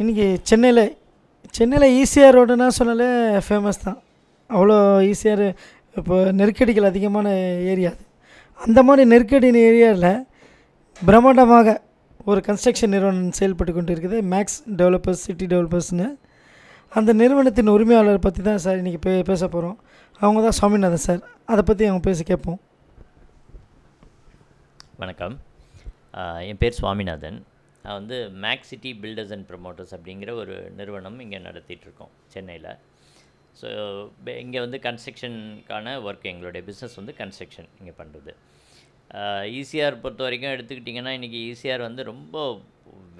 இன்றைக்கி சென்னையில் சென்னையில் ஈசிஆர் ரோடுனா சொன்னாலே ஃபேமஸ் தான். அவ்வளோ ஈஸியாக இப்போ நெருக்கடிகள் அதிகமான ஏரியா அது. அந்த மாதிரி நெருக்கடியின் ஏரியாவில் பிரம்மாண்டமாக ஒரு கன்ஸ்ட்ரக்ஷன் நிறுவனம் செயல்பட்டு கொண்டு இருக்குது மேக்ஸ் டெவலப்பர்ஸ் சிட்டி டெவலப்பர்ஸ்னு அந்த நிறுவனத்தின் உரிமையாளர் பற்றி தான் சார் இன்றைக்கி பே பேச போகிறோம் அவங்க தான் சுவாமிநாதன் சார். அதை பற்றி அவங்க பேசி கேட்போம். வணக்கம். என் பேர் சுவாமிநாதன். வந்து max city builders and promoters அப்படிங்கிற ஒரு நிறுவனம் இங்கே நடத்திட்டுருக்கோம் சென்னையில். ஸோ இங்கே வந்து கன்ஸ்ட்ரக்ஷனுக்கான ஒர்க் எங்களுடைய பிஸ்னஸ் வந்து கன்ஸ்ட்ரக்ஷன் இங்கே பண்ணுறது ஈசிஆர் பொறுத்த வரைக்கும் எடுத்துக்கிட்டிங்கன்னா இன்றைக்கி ஈசிஆர் வந்து ரொம்ப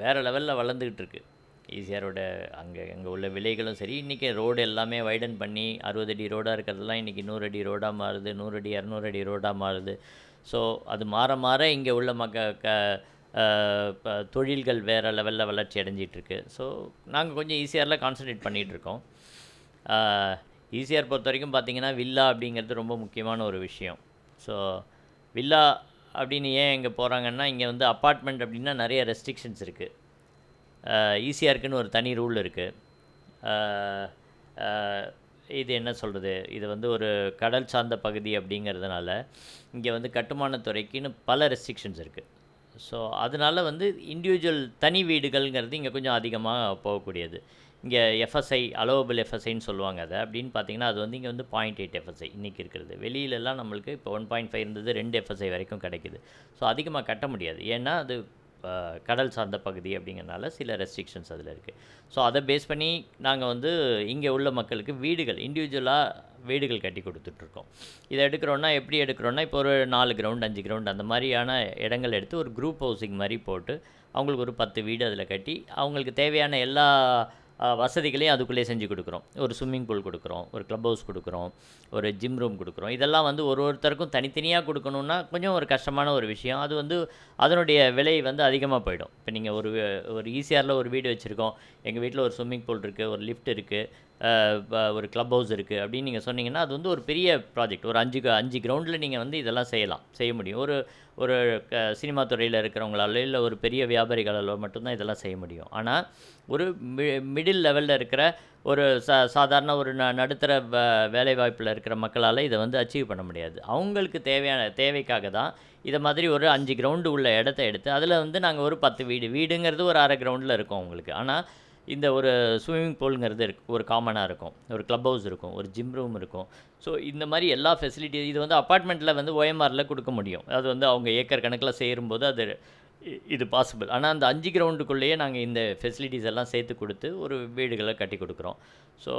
வேறு லெவலில் வளர்ந்துக்கிட்டு இருக்குது ஈசிஆரோட அங்கே அங்கே உள்ள விலைகளும் சரி இன்றைக்கி ரோடு எல்லாமே வைடன் பண்ணி அறுபது அடி ரோடாக இருக்கிறதெல்லாம் இன்றைக்கி நூறு அடி ரோடாக மாறுது நூறு அடி இரநூறு அடி ரோடாக மாறுது. ஸோ அது மாற மாற இங்கே உள்ள மக்க க தொழில்கள் வேறு லெவலில் வளர்ச்சி அடைஞ்சிட்டுருக்கு ஸோ நாங்கள் கொஞ்சம் ஈஸியாரில் கான்சன்ட்ரேட் பண்ணிகிட்டு இருக்கோம் ஈஸியார் பொறுத்த வரைக்கும் பார்த்தீங்கன்னா வில்லா அப்படிங்கிறது ரொம்ப முக்கியமான ஒரு விஷயம். ஸோ வில்லா அப்படின்னு ஏன் இங்கே போகிறாங்கன்னா இங்கே வந்து அப்பார்ட்மெண்ட் அப்படின்னா நிறைய ரெஸ்ட்ரிக்ஷன்ஸ் இருக்குது ஈஸியாருக்குன்னு ஒரு தனி ரூல் இருக்குது இது என்ன சொல்கிறது இது வந்து ஒரு கடல் சார்ந்த பகுதி அப்படிங்கிறதுனால இங்கே வந்து கட்டுமானத்துறைக்குன்னு பல ரெஸ்ட்ரிக்ஷன்ஸ் இருக்குது ஸோ அதனால வந்து இண்டிவிஜுவல் தனி வீடுகள்ங்கிறது இங்கே கொஞ்சம் அதிகமாக போகக்கூடியது. இங்கே எஃப்எஸ்ஐ அலோவபிள் எஃப்எஸ்ஐன்னு சொல்லுவாங்க அதை. அப்படின்னு பார்த்தீங்கன்னா அது வந்து இங்கே வந்து பாயிண்ட் எயிட் எஃப்எஸ்ஐ இன்றைக்கி இருக்கிறது. வெளியிலலாம் நம்மளுக்கு இப்போ ஒன் பாயிண்ட் ஃபைவ் இருந்தது ரெண்டு எஃப்எஸ்ஐ வரைக்கும் கிடைக்குது. ஸோ அதிகமாக கட்ட முடியாது. ஏன்னா அது கடல் சார்ந்த பகுதி அப்படிங்கிறனால சில ரெஸ்ட்ரிக்ஷன்ஸ் அதில் இருக்குது ஸோ அதை பேஸ் பண்ணி நாங்கள் வந்து இங்கே உள்ள மக்களுக்கு வீடுகள் இண்டிவிஜுவலாக வீடுகள் கட்டி கொடுத்துட்ருக்கோம். இதை எடுக்கிறோன்னா எப்படி எடுக்கிறோன்னா இப்போ ஒரு நாலு கிரவுண்ட் அஞ்சு கிரவுண்ட் அந்த மாதிரியான இடங்கள் எடுத்து ஒரு குரூப் ஹவுசிங் மாதிரி போட்டு அவங்களுக்கு ஒரு பத்து வீடு அதில் கட்டி அவங்களுக்கு தேவையான எல்லா வசதிகளையும் அதுக்குள்ளே செஞ்சு கொடுக்குறோம். ஒரு ஸ்விம்மிங் பூல் கொடுக்குறோம் ஒரு க்ளப் ஹவுஸ் கொடுக்குறோம் ஒரு ஜிம் ரூம் கொடுக்குறோம். இதெல்லாம் வந்து ஒரு ஒருத்தருக்கும் தனித்தனியாக கொடுக்கணுன்னா கொஞ்சம் ஒரு கஷ்டமான ஒரு விஷயம். அது வந்து அதனுடைய விலை வந்து அதிகமாக போயிடும். இப்போ நீங்கள் ஒரு ஒரு ஈஸியாரில் ஒரு வீடு வச்சுருக்கோம். எங்கள் வீட்டில் ஒரு ஸ்விம்மிங் பூல் இருக்குது ஒரு லிஃப்ட் இருக்குது ஒரு க்ளப் ஹவுஸ் இருக்குது அப்படின்னு நீங்கள் சொன்னீங்கன்னா அது வந்து ஒரு பெரிய ப்ராஜெக்ட் ஒரு அஞ்சு அஞ்சு கிரவுண்டில் நீங்கள் வந்து இதெல்லாம் செய்யலாம் செய்ய முடியும். ஒரு ஒரு க சினிமா துறையில் இருக்கிறவங்களால இல்லை ஒரு பெரிய வியாபாரிகளாலோ மட்டும்தான் இதெல்லாம் செய்ய முடியும். ஆனால் ஒரு மி மிடில் லெவலில் இருக்கிற ஒரு சா சாதாரண ஒரு ந நடுத்தர வே வேலைவாய்ப்பில் இருக்கிற மக்களால் இதை வந்து அச்சீவ் பண்ண முடியாது. அவங்களுக்கு தேவையான தேவைக்காக தான் இதை மாதிரி ஒரு அஞ்சு கிரவுண்டு உள்ள இடத்த எடுத்து அதில் வந்து நாங்கள் ஒரு பத்து வீடு வீடுங்கிறது ஒரு அரை கிரவுண்டில் இருக்கும் அவங்களுக்கு. ஆனால் இந்த ஒரு ஸ்விம்மிங் பூலுங்கிறது இருக்கு ஒரு காமனாக இருக்கும். ஒரு க்ளப் ஹவுஸ் இருக்கும் ஒரு ஜிம் ரூம் இருக்கும். ஸோ இந்த மாதிரி எல்லா ஃபெசிலிட்டி இது வந்து அப்பார்ட்மெண்ட்டில் வந்து ஓஎம்ஆரில் கொடுக்க முடியும். அது வந்து அவங்க ஏக்கர் கணக்கில் சேரும்போது அது இது பாசிபிள் ஆனால் அந்த அஞ்சு கிரவுண்டுக்குள்ளேயே நாங்கள் இந்த ஃபெசிலிட்டிஸ் எல்லாம் சேர்த்து கொடுத்து ஒரு வீடுகளை கட்டி கொடுக்குறோம். ஸோ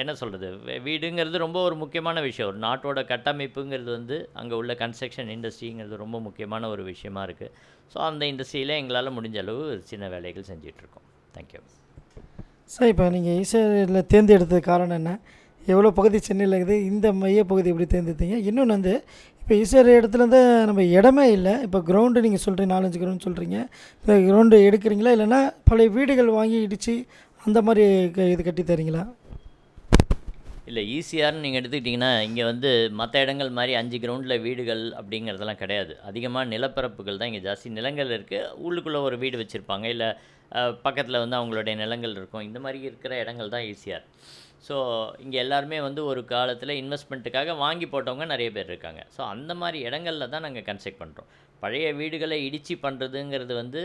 என்ன சொல்கிறது வீடுங்கிறது ரொம்ப ஒரு முக்கியமான விஷயம். ஒரு நாட்டோட கட்டமைப்புங்கிறது வந்து அங்கே உள்ள கன்ஸ்ட்ரக்ஷன் இண்டஸ்ட்ரிங்கிறது ரொம்ப முக்கியமான ஒரு விஷயமா இருக்குது ஸோ அந்த இண்டஸ்ட்ரியில் எங்களால் முடிஞ்ச அளவு சின்ன வேலைகள் செஞ்சிட்ருக்கோம் தேங்க்யூ சார் இப்போ நீங்கள் ஈசிஆரில் தேர்ந்தெடுத்தது காரணம் என்ன? எவ்வளோ பகுதி சென்னையில் இருக்குது? இந்த மைய பகுதி எப்படி தேர்ந்தெடுத்தீங்க? இன்னொன்று வந்து இப்போ ஈசிஆர் இடத்துல நம்ம இடமே இல்லை. இப்போ கிரவுண்டு நீங்கள் சொல்கிறீங்க நாலஞ்சு கிரவுண்ட் சொல்கிறீங்க இப்போ கிரவுண்டு எடுக்கிறீங்களா? இல்லைன்னா பழைய வீடுகள் வாங்கி இடித்து அந்த மாதிரி க- இது கட்டி தரீங்களா இல்லை ஈஸியார்னு நீங்கள் எடுத்துக்கிட்டிங்கன்னா இங்கே வந்து மற்ற இடங்கள் மாதிரி அஞ்சு கிரவுண்டில் வீடுகள் அப்படிங்கிறதெல்லாம் கிடையாது. அதிகமாக நிலப்பரப்புகள் தான் இங்கே ஜாஸ்தி. நிலங்கள் இருக்குது உள்ளுக்குள்ளே ஒரு வீடு வச்சுருப்பாங்க. இல்லை பக்கத்தில் வந்து அவங்களுடைய நிலங்கள் இருக்கும். இந்த மாதிரி இருக்கிற இடங்கள் தான் ஈஸியார் ஸோ இங்கே எல்லாருமே வந்து ஒரு காலத்தில் இன்வெஸ்ட்மெண்ட்டுக்காக வாங்கி போட்டவங்க நிறைய பேர் இருக்காங்க. ஸோ அந்த மாதிரி இடங்களில் தான் நாங்கள் கன்ஸ்ட்ரக்ட் பண்ணுறோம் பழைய வீடுகளை இடித்து பண்ணுறதுங்கிறது வந்து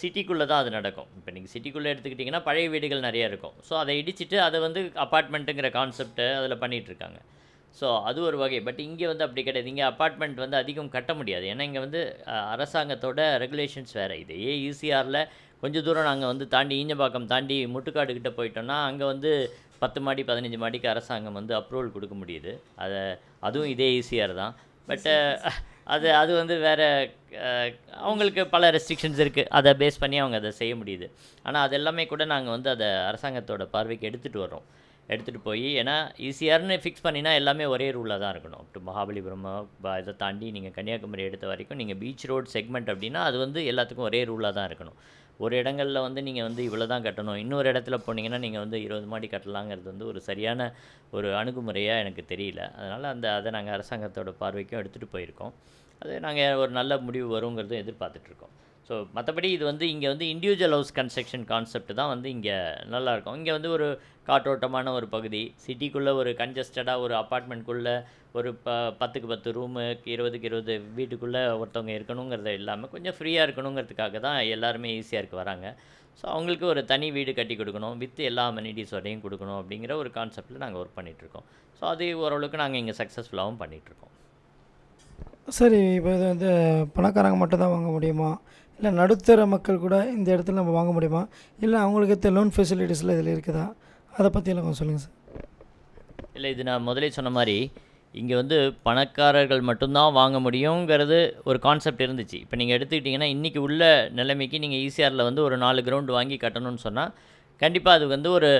சிட்டிக்குள்ளே தான் அது நடக்கும். இப்போ நீங்கள் சிட்டிக்குள்ளே எடுத்துக்கிட்டிங்கன்னா பழைய வீடுகள் நிறைய இருக்கும். ஸோ அதை இடிச்சிட்டு அதை வந்து அப்பார்ட்மெண்ட்டுங்கிற கான்செப்டை அதில் பண்ணிகிட்ருக்காங்க ஸோ அது ஒரு வகை. பட் இங்கே வந்து அப்படி கிடையாது. இங்கே அப்பார்ட்மெண்ட் வந்து அதிகம் கட்ட முடியாது. ஏன்னா இங்கே வந்து அரசாங்கத்தோட ரெகுலேஷன்ஸ் வேறு. இது ஈசிஆரில் கொஞ்சம் தூரம் நாங்கள் வந்து தாண்டி ஈஞ்சபாக்கம் தாண்டி முட்டுக்காடு கிட்ட போயிட்டோம்னா அங்கே வந்து பத்து மாடி பதினஞ்சு மாடிக்கு அரசாங்கம் வந்து அப்ரூவல் கொடுக்க முடியுது. அதை அதுவும் இதே ஈஸியாக தான். பட்டு அது அது வந்து வேறு அவங்களுக்கு பல ரெஸ்ட்ரிக்ஷன்ஸ் இருக்குது அதை பேஸ் பண்ணி அவங்க அதை செய்ய முடியுது. ஆனால் அது எல்லாமே கூட நாங்கள் வந்து அதை அரசாங்கத்தோட பார்வைக்கு எடுத்துகிட்டு வர்றோம். எடுத்துகிட்டு போய் ஏன்னா ஈஸியார்னு ஃபிக்ஸ் பண்ணினா எல்லாமே ஒரே ரூலில் தான் இருக்கணும். டு மகாபலிபுரம் இதை தாண்டி நீங்கள் கன்னியாகுமரி எடுத்த வரைக்கும் நீங்கள் பீச் ரோட் செக்மெண்ட் அப்படின்னா அது வந்து எல்லாத்துக்கும் ஒரே ரூலாக தான் இருக்கணும். ஒரு இடங்களில் வந்து நீங்கள் வந்து இவ்வளோ தான் கட்டணும். இன்னொரு இடத்துல போனீங்கன்னா நீங்கள் வந்து இருபது மாடி கட்டலாங்கிறது வந்து ஒரு சரியான ஒரு அணுகுமுறையாக எனக்கு தெரியல. அதனால் அந்த அதை நாங்கள் அரசாங்கத்தோட பார்வைக்கும் எடுத்துகிட்டு போயிருக்கோம். அது நாங்கள் ஒரு நல்ல முடிவு வருங்கிறதும் எதிர்பார்த்துட்ருக்கோம் ஸோ மற்றபடி இது வந்து இங்கே வந்து இண்டிவிஜுவல் ஹவுஸ் கன்ஸ்ட்ரக்ஷன் கான்செப்ட் தான் வந்து இங்கே நல்லாயிருக்கும் இங்கே வந்து ஒரு காற்றோட்டமான ஒரு பகுதி சிட்டிக்குள்ளே ஒரு கன்ஜஸ்டடாக ஒரு அப்பார்ட்மெண்ட்குள்ளே ஒரு ப பத்துக்கு பத்து ரூமு இருபதுக்கு இருபது வீட்டுக்குள்ளே ஒருத்தவங்க இருக்கணுங்கிறத இல்லாமல் கொஞ்சம் ஃப்ரீயாக இருக்கணுங்கிறதுக்காக தான் எல்லாருமே ஈஸியாக இருக்க வராங்க. ஸோ அவங்களுக்கு ஒரு தனி வீடு கட்டி கொடுக்கணும் வித் எல்லா அமெனிட்டிஸோடையும் கொடுக்கணும் அப்படிங்கிற ஒரு கான்செப்டில் நாங்கள் ஒர்க் பண்ணிகிட்ருக்கோம் ஸோ அது ஓரளவுக்கு நாங்கள் இங்கே சக்ஸஸ்ஃபுல்லாகவும் பண்ணிகிட்ருக்கோம் சரி இப்போ இது வந்து பணக்காரங்க மட்டும் தான் வாங்க முடியுமா? இல்லை நடுத்தர மக்கள் கூட இந்த இடத்துல நம்ம வாங்க முடியுமா? இல்லை அவங்களுக்கு ஏற்ற லோன் ஃபெசிலிட்டிஸில் இதில் இருக்குதா? அதை பற்றியெல்லாம் கொஞ்சம் சொல்லுங்கள் சார். இல்லை இது நான் முதலே சொன்ன மாதிரி இங்கே வந்து பணக்காரர்கள் மட்டும்தான் வாங்க முடியுங்கிறது ஒரு கான்செப்ட் இருந்துச்சு. இப்போ நீங்கள் எடுத்துக்கிட்டிங்கன்னா இன்றைக்கி உள்ள நிலைமைக்கு நீங்கள் ஈசிஆரில் வந்து ஒரு நாலு கிரவுண்டு வாங்கி கட்டணும்னு சொன்னால் கண்டிப்பாக அது வந்து ஒரு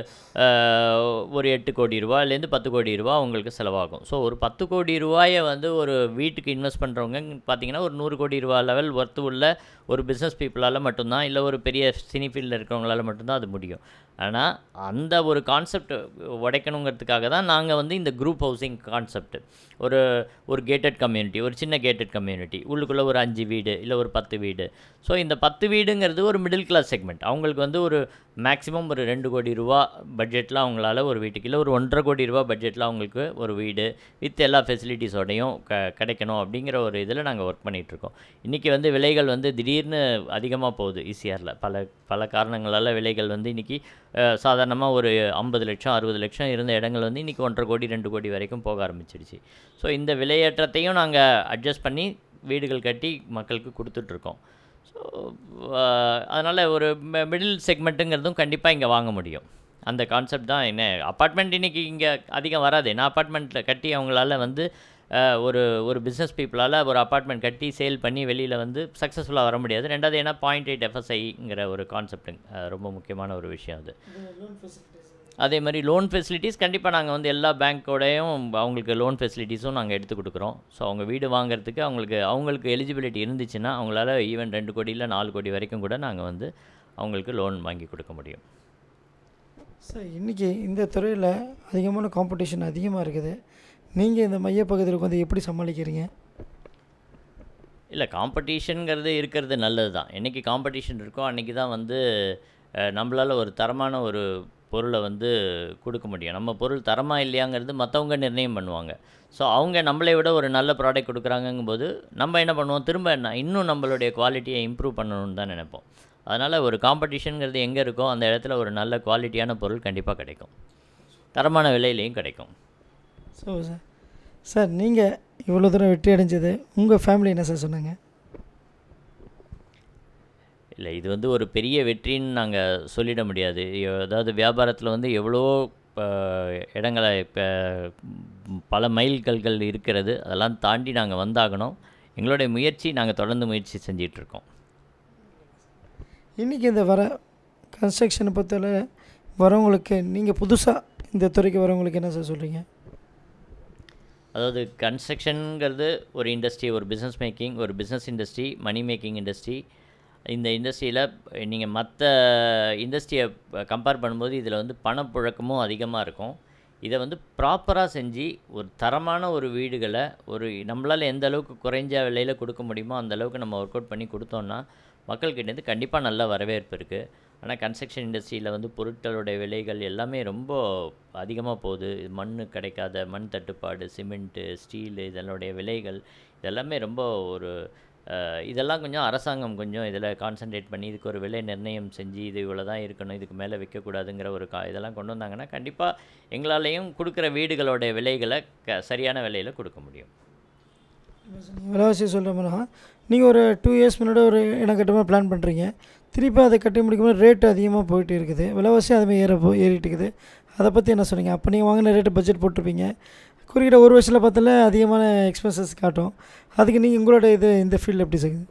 ஒரு எட்டு கோடி ரூபாயிலேருந்து பத்து கோடி ரூபா உங்களுக்கு செலவாகும். ஸோ ஒரு பத்து கோடி ரூபாயை வந்து ஒரு வீட்டுக்கு இன்வெஸ்ட் பண்ணுறவங்க பார்த்தீங்கன்னா ஒரு நூறு கோடி ரூபா லெவல் ஒர்த்து உள்ள ஒரு பிஸ்னஸ் பீப்புளால் மட்டும்தான் இல்லை ஒரு பெரிய சினி ஃபீல்டில் இருக்கிறவங்களால மட்டும்தான் அது முடியும். ஆனால் அந்த ஒரு கான்செப்ட் உடைக்கணுங்கிறதுக்காக தான் நாங்கள் வந்து இந்த குரூப் ஹவுசிங் கான்செப்ட் ஒரு ஒரு கேட்டட் கம்யூனிட்டி ஒரு சின்ன கேட்டட் கம்யூனிட்டி உள்ளுக்குள்ளே ஒரு அஞ்சு வீடு இல்லை ஒரு பத்து வீடு. ஸோ இந்த பத்து வீடுங்கிறது ஒரு மிடில் கிளாஸ் செக்மெண்ட் அவங்களுக்கு வந்து ஒரு மேக்ஸிமம் ஒரு ரெண்டு கோடி ரூபா பட்ஜெட்டில் அவங்களால ஒரு வீட்டுக்கு இல்லை ஒரு ஒன்றரை கோடி ரூபா பட்ஜெட்டில் அவங்களுக்கு ஒரு வீடு வித் எல்லா ஃபெசிலிட்டிஸோடையும் க கிடைக்கணும் அப்படிங்கிற ஒரு இதில் நாங்கள் ஒர்க் பண்ணிகிட்ருக்கோம் இன்றைக்கி வந்து விலைகள் வந்து திடீர்னு அதிகமாக போகுது ஈஸியாரில் பல பல காரணங்களால் விலைகள் வந்து இன்றைக்கி சாதாரணமாக ஒரு ஐம்பது லட்சம் அறுபது லட்சம் இருந்த இடங்கள் வந்து இன்றைக்கி ஒன்றரை கோடி ரெண்டு கோடி வரைக்கும் போக ஆரம்பிச்சிடுச்சு ஸோ இந்த விலையேற்றத்தையும் நாங்கள் அட்ஜஸ்ட் பண்ணி வீடுகள் கட்டி மக்களுக்கு கொடுத்துட்ருக்கோம். ஸோ அதனால் ஒரு மிடில் செக்மெண்ட்டுங்கிறதும் கண்டிப்பாக இங்கே வாங்க முடியும். அந்த கான்செப்ட் தான் என்ன அப்பார்ட்மெண்ட் இன்றைக்கி இங்கே அதிகம் வராது. என்ன அப்பார்ட்மெண்ட்டில் கட்டி அவங்களால வந்து ஒரு ஒரு பிஸ்னஸ் பீப்புளால் ஒரு அப்பார்ட்மெண்ட் கட்டி சேல் பண்ணி வெளியில் வந்து சக்ஸஸ்ஃபுல்லாக வர முடியாது. ரெண்டாவது ஏன்னா பாயிண்ட் எயிட் எஃப்எஸ்ஐங்கிற ஒரு கான்செப்ட்டுங்க ரொம்ப முக்கியமான ஒரு விஷயம் அது. அதே மாதிரி லோன் ஃபெசிலிட்டிஸ் கண்டிப்பாக நாங்கள் வந்து எல்லா பேங்க்கோடையும் அவங்களுக்கு லோன் ஃபெசிலிட்டிஸும் நாங்கள் எடுத்து கொடுக்குறோம். ஸோ அவங்க வீடு வாங்குறதுக்கு அவங்களுக்கு அவங்களுக்கு எலிஜிபிலிட்டி இருந்துச்சுன்னா அவங்களால ஈவன் ரெண்டு கோடி இல்லை நாலு கோடி வரைக்கும் கூட நாங்கள் வந்து அவங்களுக்கு லோன் வாங்கி கொடுக்க முடியும். சார் இன்றைக்கி இந்த துறையில் அதிகமான காம்படிஷன் அதிகமாக இருக்குது. நீங்கள் இந்த மையப்பகுதியில் வந்து எப்படி சமாளிக்கிறீங்க? இல்லை காம்படிஷனுங்கிறது இருக்கிறது நல்லது தான் என்றைக்கு காம்படிஷன் இருக்கோ அன்றைக்கி தான் வந்து நம்மளால் ஒரு தரமான ஒரு பொருளை வந்து கொடுக்க முடியும். நம்ம பொருள் தரமாக இல்லையாங்கிறது மற்றவங்க நிர்ணயம் பண்ணுவாங்க. ஸோ அவங்க நம்மளை விட ஒரு நல்ல ப்ராடக்ட் கொடுக்குறாங்கங்கும்போது நம்ம என்ன பண்ணுவோம்? திரும்ப என்ன இன்னும் நம்மளுடைய குவாலிட்டியை இம்ப்ரூவ் பண்ணணும்னு தான் நினைப்போம். அதனால் ஒரு காம்படிஷனுங்கிறது எங்கே இருக்கோ அந்த இடத்துல ஒரு நல்ல குவாலிட்டியான பொருள் கண்டிப்பாக கிடைக்கும். தரமான விலையிலையும் கிடைக்கும். ஸோ சார் சார் நீங்கள் இவ்வளோ தூரம் வெற்றி அடைஞ்சது உங்கள் ஃபேமிலி என்ன சார் சொன்னாங்க? இல்லை இது வந்து ஒரு பெரிய வெற்றின்னு நாங்கள் சொல்லிட முடியாது. அதாவது வியாபாரத்தில் வந்து எவ்வளோ இடங்களை இப்போ பல மைல்கல்கள் இருக்கிறது அதெல்லாம் தாண்டி நாங்கள் வந்தாகணும். எங்களுடைய முயற்சி நாங்கள் தொடர்ந்து முயற்சி செஞ்சிட்டு இருக்கோம் இன்றைக்கி இந்த வர கன்ஸ்ட்ரக்ஷனை பொறுத்தவரை வரவங்களுக்கு நீங்கள் புதுசாக இந்த துறைக்கு வரவங்களுக்கு என்ன சார் சொல்கிறீங்க அதாவது கன்ஸ்ட்ரக்ஷனுங்கிறது ஒரு இண்டஸ்ட்ரி ஒரு பிஸ்னஸ் மேக்கிங் ஒரு business industry money making industry இந்த இண்டஸ்ட்ரியில் நீங்கள் மற்ற இண்டஸ்ட்ரியை கம்பேர் பண்ணும்போது இதில் வந்து பணப்புழக்கமும் அதிகமாக இருக்கும். இதை வந்து ப்ராப்பராக செஞ்சு ஒரு தரமான ஒரு வீடுகளை ஒரு நம்மளால் எந்த அளவுக்கு குறைஞ்ச விலையில் கொடுக்க முடியுமோ அந்த அளவுக்கு நம்ம ஒர்க் அவுட் பண்ணி கொடுத்தோன்னா மக்கள்கிட்டேருந்து கண்டிப்பாக நல்ல வரவேற்பு இருக்குது ஆனால் கன்ஸ்ட்ரக்ஷன் இண்டஸ்ட்ரியில் வந்து பொருட்களுடைய விலைகள் எல்லாமே ரொம்ப அதிகமாக போகுது. மண் கிடைக்காத மண் தட்டுப்பாடு சிமெண்ட்டு ஸ்டீலு இதனுடைய விலைகள் இதெல்லாமே ரொம்ப ஒரு இதெல்லாம் கொஞ்சம் அரசாங்கம் கொஞ்சம் இதில் கான்சென்ட்ரேட் பண்ணி இதுக்கு ஒரு விலை நிர்ணயம் செஞ்சு இது இவ்வளோ தான் இருக்கணும் இதுக்கு மேலே விற்கக்கூடாதுங்கிற ஒரு கா இதெல்லாம் கொண்டு வந்தாங்கன்னா கண்டிப்பாக எங்களாலேயும் கொடுக்குற வீடுகளோடைய விலைகளை க சரியான விலையில் கொடுக்க முடியும். விலைவாசி சொல்கிறோம்னா நீங்கள் ஒரு டூ இயர்ஸ் முன்னாடி ஒரு இடம் பிளான் பண்ணுறீங்க திருப்பி அதை கட்டி முடிக்கும்போது ரேட்டு அதிகமாக போயிட்டு இருக்குது. விலைவாசி அதுமாதிரி ஏற போ ஏறிட்டு இருக்குது. அதை பற்றி என்ன சொன்னீங்க? அப்போ நீங்கள் வாங்கின ரேட்டு பட்ஜெட் போட்டிருப்பீங்க. குறுக்கிட்ட ஒரு வருஷத்தில் பார்த்தால அதிகமான எக்ஸ்பென்சஸ் காட்டும். அதுக்கு நீங்கள் உங்களோட இது இந்த ஃபீல்டு எப்படி செய்யுது?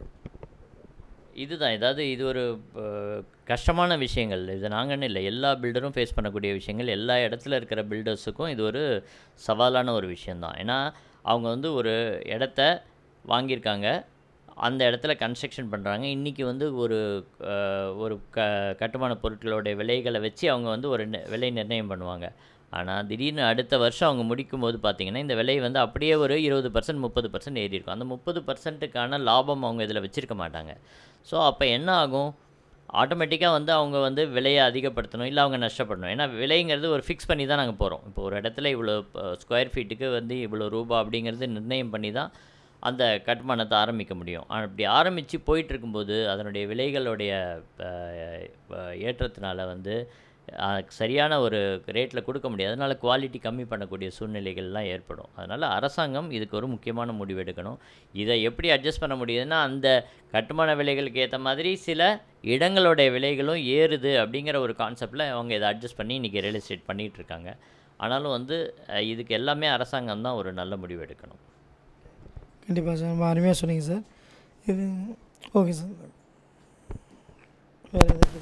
இதுதான். ஏதாவது இது ஒரு கஷ்டமான விஷயங்கள். இது நாங்கன்னு இல்லை. எல்லா பில்டரும் ஃபேஸ் பண்ணக்கூடிய விஷயங்கள். எல்லா இடத்துல இருக்கிற பில்டர்ஸுக்கும் இது ஒரு சவாலான ஒரு விஷயந்தான் ஏன்னா அவங்க வந்து ஒரு இடத்த வாங்கியிருக்காங்க. அந்த இடத்துல கன்ஸ்ட்ரக்ஷன் பண்ணுறாங்க இன்றைக்கி வந்து ஒரு ஒரு க கட்டுமான பொருட்களுடைய விலைகளை வச்சு அவங்க வந்து ஒரு விலை நிர்ணயம் பண்ணுவாங்க. ஆனால் திடீர்னு அடுத்த வருஷம் அவங்க முடிக்கும் போது பார்த்திங்கன்னா இந்த விலை வந்து அப்படியே ஒரு இருபது பர்சன்ட் முப்பது பர்சன்ட் ஏறி இருக்கும். அந்த முப்பது பர்சன்ட்டுக்கான லாபம் அவங்க இதில் வச்சுருக்க மாட்டாங்க. ஸோ அப்போ என்ன ஆகும்? ஆட்டோமேட்டிக்காக வந்து அவங்க வந்து விலையை அதிகப்படுத்தணும் இல்லை அவங்க நஷ்டப்படணும். ஏன்னா விலைங்கிறது ஒரு ஃபிக்ஸ் பண்ணி தான் நாங்கள் போகிறோம் இப்போ ஒரு இடத்துல இவ்வளோ ஸ்கொயர் ஃபீட்டுக்கு வந்து இவ்வளோ ரூபா அப்படிங்கிறது நிர்ணயம் பண்ணி தான் அந்த கட்டுமானத்தை ஆரம்பிக்க முடியும். அப்படி ஆரம்பித்து போயிட்டுருக்கும்போது அதனுடைய விலைகளுடைய ஏற்றத்தினால வந்து சரியான ஒரு ரேட்டில் கொடுக்க முடியாது. அதனால் குவாலிட்டி கம்மி பண்ணக்கூடிய சூழ்நிலைகள்லாம் ஏற்படும். அதனால் அரசாங்கம் இதுக்கு ஒரு முக்கியமான முடிவு எடுக்கணும். இதை எப்படி அட்ஜஸ்ட் பண்ண முடியுதுன்னா அந்த கட்டுமான விலைகளுக்கு ஏற்ற மாதிரி சில இடங்களுடைய விலைகளும் ஏறுது அப்படிங்கிற ஒரு கான்செப்டில் அவங்க இதை அட்ஜஸ்ட் பண்ணி இன்றைக்கி ரியல் எஸ்டேட் பண்ணிகிட்டு இருக்காங்க ஆனாலும் வந்து இதுக்கு எல்லாமே அரசாங்கம் தான் ஒரு நல்ல முடிவு எடுக்கணும். கண்டிப்பாக சார் ரொம்ப அருமையாக சொன்னீங்க சார். இது ஓகே சார். வேறு எதாவது